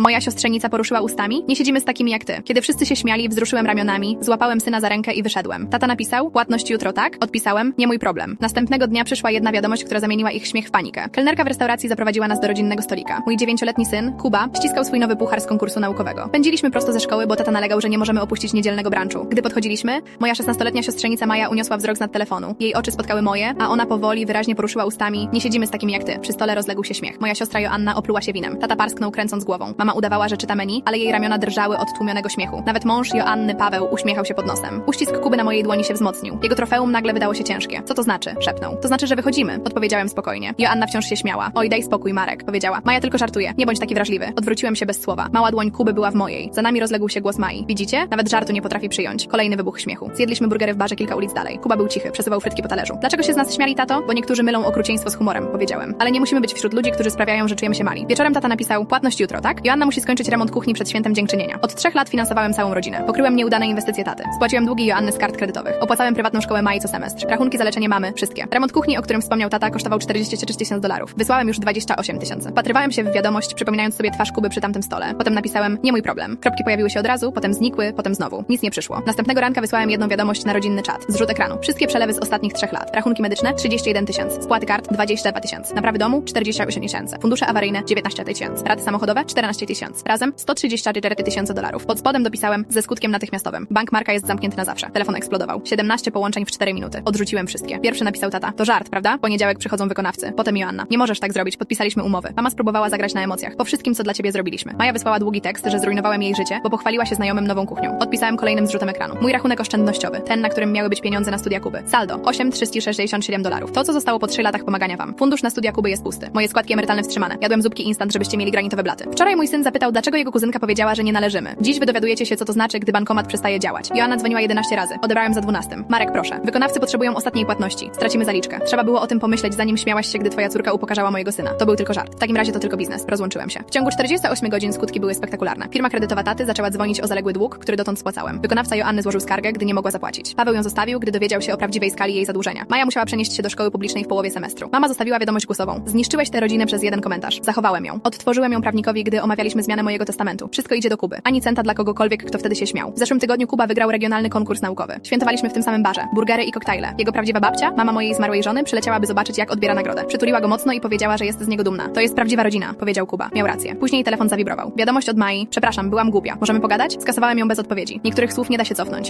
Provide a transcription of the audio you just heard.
Moja siostrzenica poruszyła ustami. Nie siedzimy z takimi jak ty. Kiedy wszyscy się śmiali, wzruszyłem ramionami, złapałem syna za rękę i wyszedłem. Tata napisał, płatność jutro, tak? Odpisałem, nie mój problem. Następnego dnia przyszła jedna wiadomość, która zamieniła ich śmiech w panikę. Kelnerka w restauracji zaprowadziła nas do rodzinnego stolika. Mój dziewięcioletni syn, Kuba, ściskał swój nowy puchar z konkursu naukowego. Pędziliśmy prosto ze szkoły, bo tata nalegał, że nie możemy opuścić niedzielnego brunchu. Gdy podchodziliśmy, moja 16-letnia siostrzenica Maja uniosła wzrok z nad telefonu. Jej oczy spotkały moje, a ona powoli, wyraźnie poruszyła ustami. Nie siedzimy z takimi jak ty. Przy stole rozległ się śmiech. Moja siostra Joanna opluła się winem. Tata parsknął kręcąc głową. Mama udawała, że czyta menu, ale jej ramiona drżały od tłumionego śmiechu. Nawet mąż Joanny, Paweł, uśmiechał się pod nosem. Uścisk Kuby na mojej dłoni się wzmocnił. Jego trofeum nagle wydało się ciężkie. Co to znaczy? Szepnął. To znaczy, że wychodzimy. Odpowiedziałem spokojnie. Joanna wciąż się śmiała. Oj, daj spokój, Marek, powiedziała. Maja tylko żartuje. Nie bądź taki wrażliwy. Odwróciłem się bez słowa. Mała dłoń Kuby była w mojej. Za nami rozległ się głos Mai. Widzicie? Nawet żartu nie potrafi przyjąć. Kolejny wybuch śmiechu. Zjedliśmy burgery w barze kilka ulic dalej. Kuba był cichy, przesuwał frytki po talerzu. Dlaczego się z nas śmiali, tato? Bo niektórzy mylą okrucieństwo z humorem, powiedziałem. Ale nie musimy być wśród ludzi, którzy sprawiają, że czujemy się mali. Wieczorem tata napisał, płatność jutro, tak? Joanna musi skończyć remont kuchni przed świętem dziękczynienia. Od trzech lat finansowałem całą rodzinę. Pokryłem nieudane inwestycje taty. Spłaciłem długi Joanny z kart kredytowych. Opłacałem prywatną szkołę Mai co semestr. Rachunki za leczenie mamy, wszystkie. Remont kuchni, o którym wspomniał tata, kosztował 43 tysięcy dolarów. Wysłałem już 28 tysięcy. Patrywałem się w wiadomość, przypominając sobie twarz Kuby przy tamtym stole. Potem napisałem, nie mój problem. Kropki pojawiły się od razu, potem znikły, potem znowu. Nic nie przyszło. Następnego ranka wysłałem jedną wiadomość na rodzinny czat. Zrzut ekranu. Wszystkie przelewy z ostatnich trzech lat. Rachunki medyczne 31 tysięcy. Spłaty kart 22 tysiące. Naprawy domu 48 tysięcy. Fundusze awaryjne 19 tysięcy. Samochodowe 14 Razem 134 tysiące dolarów. Pod spodem dopisałem ze skutkiem natychmiastowym. Bank Marka jest zamknięty na zawsze. Telefon eksplodował. 17 połączeń w 4 minuty. Odrzuciłem wszystkie. Pierwszy napisał tata. To żart, prawda? Poniedziałek przychodzą wykonawcy. Potem Joanna. Nie możesz tak zrobić. Podpisaliśmy umowy. Mama spróbowała zagrać na emocjach. Po wszystkim, co dla ciebie zrobiliśmy. Maja wysłała długi tekst, że zrujnowałem jej życie, bo pochwaliła się znajomym nową kuchnią. Odpisałem kolejnym zrzutem ekranu. Mój rachunek oszczędnościowy. Ten, na którym miały być pieniądze na studia Kuby. Saldo 8 367 dolarów. To, co zostało po 3 latach pomagania wam. Fundusz na studia Kuby jest pusty. Moje składki emerytalne wstrzymane. Jadłem zupki instant, żebyście mieli granitowe blaty. Wczoraj mój syn zapytał, dlaczego jego kuzynka powiedziała, że nie należymy. Dziś wy dowiadujecie się, co to znaczy, gdy bankomat przestaje działać. Joanna dzwoniła 11 razy. Odebrałem za 12. Marek, proszę. Wykonawcy potrzebują ostatniej płatności. Stracimy zaliczkę. Trzeba było o tym pomyśleć, zanim śmiałaś się, gdy twoja córka upokarzała mojego syna. To był tylko żart. W takim razie to tylko biznes. Rozłączyłem się. W ciągu 48 godzin skutki były spektakularne. Firma kredytowa taty zaczęła dzwonić o zaległy dług, który dotąd spłacałem. Wykonawca Joanny złożył skargę, gdy nie mogła zapłacić. Paweł ją zostawił, gdy dowiedział się o prawdziwej skali jej zadłużenia. Maja musiała przenieść się do szkoły publicznej w połowie semestru. Mama zostawiła wiadomość głosową. Zniszczyłeś tę rodzinę przez jeden komentarz. Zachowałem ją. Odtworzyłem ją prawnikowi, gdy omawialiśmy zmianę mojego testamentu. Wszystko idzie do Kuby. Ani centa dla kogokolwiek, kto wtedy się śmiał. W zeszłym tygodniu Kuba wygrał regionalny konkurs naukowy. Świętowaliśmy w tym samym barze. Burgery i koktajle. Jego prawdziwa babcia, mama mojej zmarłej żony, przyleciała, by zobaczyć, jak odbiera nagrodę. Przytuliła go mocno i powiedziała, że jest z niego dumna. To jest prawdziwa rodzina, powiedział Kuba. Miał rację. Później telefon zawibrował. Wiadomość od Mai. Przepraszam, byłam głupia. Możemy pogadać? Skasowałem ją bez odpowiedzi. Niektórych słów nie da się cofnąć.